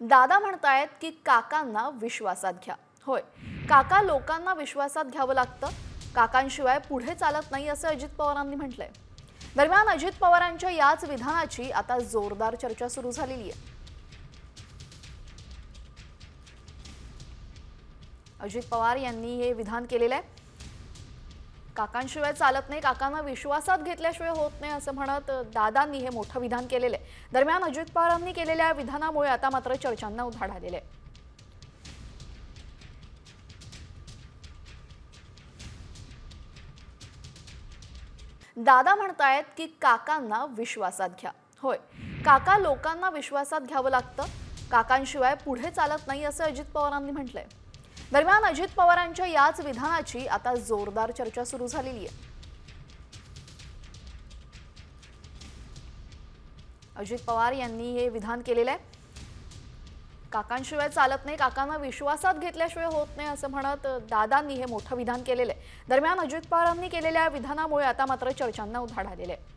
दादा म्हणतायत की काकांना विश्वासात घ्या. होय काका लोकांना विश्वासात घ्यावं लागतं. काकांशिवाय पुढे चालत नाही असं अजित पवारांनी म्हटलंय. दरम्यान अजित पवारांच्या याच विधानाची आता जोरदार चर्चा सुरू झालेली आहे. अजित पवार यांनी हे विधान केलेलं आहे. काकांशिवाय चालत नाही काकांना विश्वासात घेतल्याशिवाय होत नाही असं म्हणत दादांनी हे मोठं विधान केलेलं आहे. दरम्यान अजित पवारांनी केलेल्या विधानामुळे आता मात्र चर्चांना उधाण आलेलं आहे. दादा म्हणतायत की काकांना विश्वासात घ्या. होय काका लोकांना विश्वासात घ्यावं लागतं. काकांशिवाय पुढे चालत नाही असं अजित पवारांनी म्हटलंय. दरम्यान अजित पवारांच्या याच विधानाची आता जोरदार चर्चा सुरू झालेली आहे. अजित पवार यांनी हे विधान केलेलं आहे. काकांशिवाय चालत नाही काकांना विश्वासात घेतल्याशिवाय होत नाही असं म्हणत दादांनी हे मोठं विधान केलेलं आहे. दरम्यान अजित पवारांनी केलेल्या विधानामुळे आता मात्र चर्चांना उधाड आलेलं आहे.